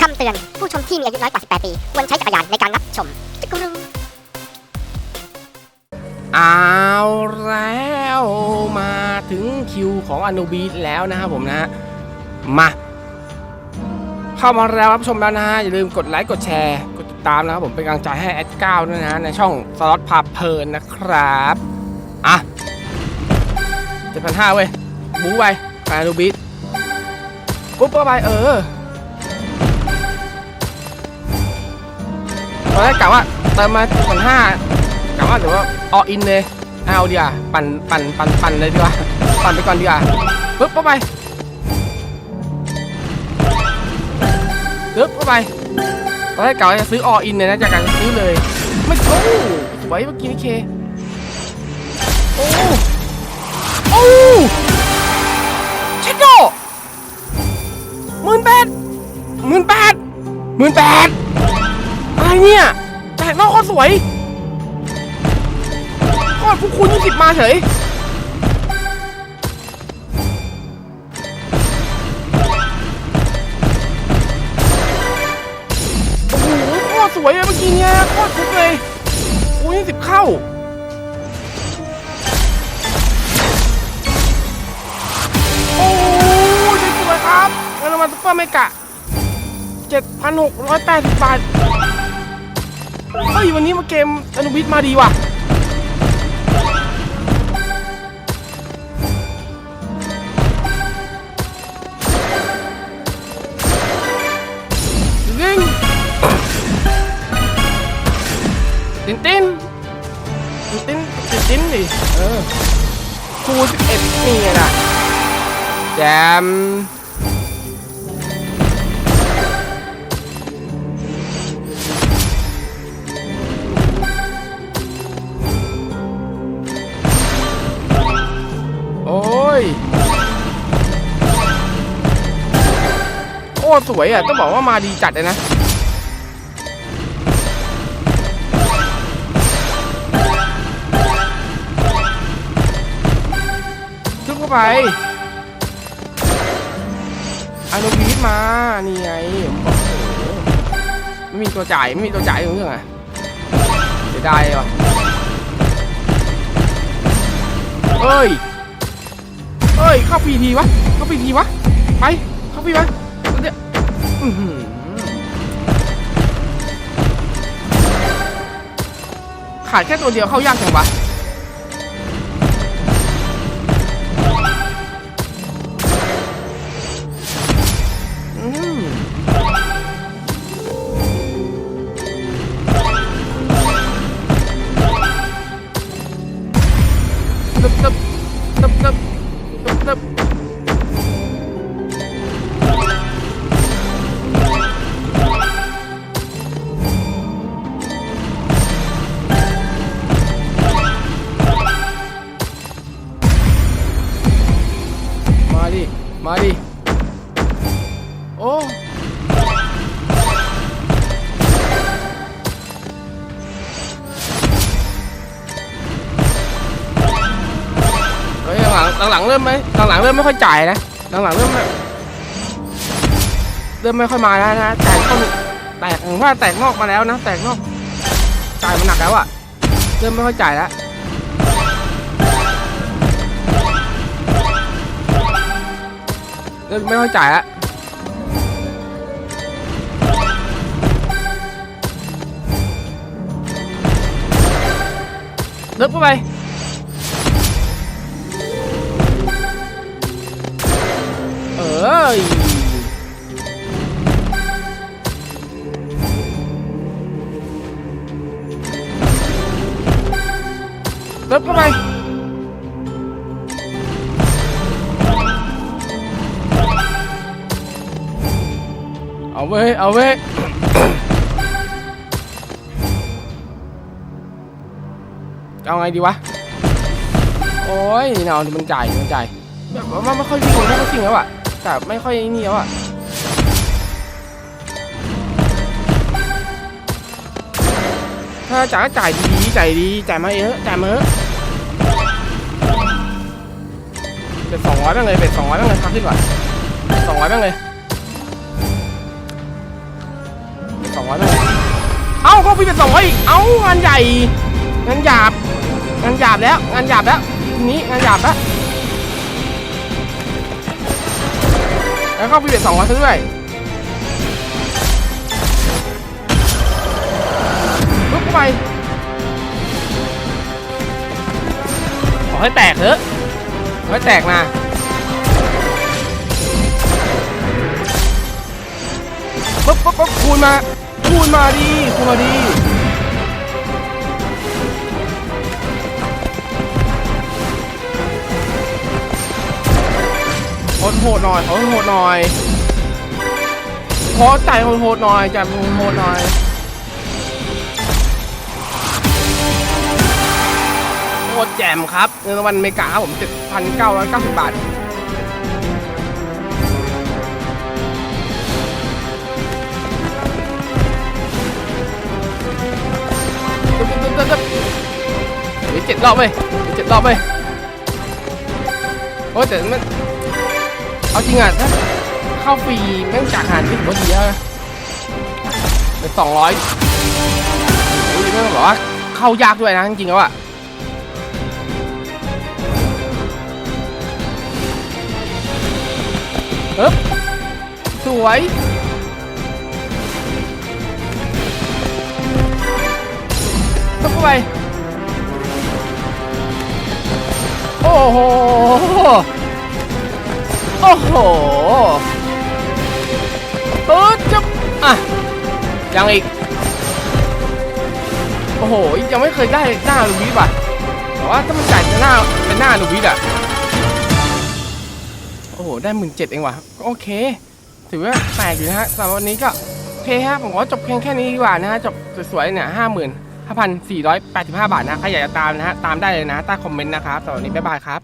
คำเตือน ผู้ชมที่มีอายุน้อยกว่า 18 ปี ควรใช้จักรยานในการรับชมจักรุงเอาแล้วมาถึงคิวของอนุบีทแล้วนะครับผมนะ มา เข้ามาแล้วรับชมแล้วนะฮะ อย่าลืมกดไลค์กดแชร์กดติดตามนะครับผมเป็นกำลังใจให้แอดเก้าด้วยนะฮะ ในช่องสล็อตพาเพลินนะครับ อะเจ็ดพันห้าเว้ย บู๊ไปอนุบีทปุ๊บก็ไปเออ ตอนแรกกะว่าเติมมาพันห้ากะว่าเดี๋ยวว่าออินเลยเอาดีกว่าปั่นปั่นปั่นปั่นเลยดีกว่าปั่นไปก่อนดีกว่าปุ๊บก็ไปปึ๊บเข้าไปตอนแรกกะว่าจะซื้อออินเลยนะจากการซื้อเลยไม่โอ้สวยเมื่อกี้นี่เคโอ้โอ้เช็ดโดหมื่นแปดหมื่นแปดหมื่นแปด อะไรเนี่ยแตกนอกโคตรสวยโคตรผู้คูณยี่สิบมาเฉยโอ้โหโคตรสวยเลยเมื่อกี้เนี่ยโคตรฟุกเลยโอ้ยสิบเข้าโอ้ยสวยครับเงินรางวัลซุปเปอร์เมกะ7,680 บาท เฮ้ยวันนี้มาเกมอนุบิทมาดีว่ะยิงตินตินตินตินตินตินดิเออคูสิบเอ็ดนี่ไงล่ะแจม ตรสวยอะ ต้องบอกว่ามาดีจัดเลยนะขึ้นเข้าไปอนุบีทมา นี่ไงผมบอกไม่มีตัวจ่าย ไม่มีตัวจ่ายตรงนี้เหรอเสียดายว่ะเอ้ยเอ้ย เข้าพีทีวะ เข้าพีทีวะ ไป เข้าพีวะ เดี๋ยอื้อหือขาดแค่ตัวเดียวเข้ายากจังวะอืมตึบตึบตึบตึบตึบตึบ มาดิ โอ้เฮ้ยหลังหลังหลังเริ่มไหมหลังหลังเริ่มไม่ค่อยจ่ายนะหลังหลังเริ่มเริ่มไม่ค่อยมาแล้วนะจ่ายต้นแตกผมว่าแตกนอกมาแล้วนะ แตกนอกจ่ายมันหนักแล้วอะเริ่มไม่ค่อยจ่ายแล้ว ไม่ค่อยจ่ายแล้วเลิกเข้าไปเอ้ยเติบเข้าไป เอาเว้ย เอาเว้ย เอาไงดีวะ โอ้ยนี่เอามันจ่ายมันจ่ายแบบว่าไม่ค่อยวิ่งไม่ค่อยวิ่งแล้วอะแต่ไม่ค่อยนี่แล้วอะถ้าจ่ายก็จ่ายดีจ่ายดีจ่ายมาเยอะจ่ายมาเยอะเป็นสองร้อยบ้างเลยเป็นสองร้อยบ้างเลยทำขึ้นก่อนสองร้อยบ้างเลย ร้อยเลยเอ้าเข้าฟรีเป็นสองร้อยเอ้างานใหญ่ งานหยาบ งานหยาบแล้ว งานหยาบแล้วทีนี้งานหยาบแล้วแล้วเข้าฟรีเป็นสองร้อยซะด้วยปึ๊บเข้าไปขอให้แตกเถอะขอให้แตกนะปุ๊บปุ๊บปุ๊บคูณมา คูณมาดีคูณมาดีโหดโหดหน่อยขอโหดหน่อยขอจ่ายโหดโหดหน่อยจ่ายโหดโหดหน่อยโคตรแจ่มครับเงินรางวัลอเมริกาครับผม7,990 บาท เจ็ดรอบเดี๋ยเจ็ดรอบไปโอ้ยแต่มันเอาจริงอะถ้าเข้าฟรีแม่งจากหารที่ถือว่าดีแล้วนะเป็นสองร้อยโอ้ยแม่งบอกว่าเข้ายากด้วยนะจริงๆแล้วอะเอ๊บสวยเข้าไป อ้โห โอ้โหเออจะอะ ยังอีก โอ้โห ยังไม่เคยได้หน้าลูวิสว่ะแต่ว่าถ้ามันจ่ายเป็นหน้าเป็นหน้าลูวิสอะ โอ้โห ได้หมื่นเจ็ดเองว่ะ โอเค ถือว่าแปลกอยู่นะฮะสำหรับวันนี้ก็โอเคฮะผมขอจบเพียงแค่นี้ดีกว่านะฮะ จบสวยๆเนี่ยห้าหมื่น 5,485 บาทนะใครอยากจะตามนะฮะตามได้เลยนะใต้คอมเมนต์นะครับสำหรับวันนี้บ๊ายบายครับ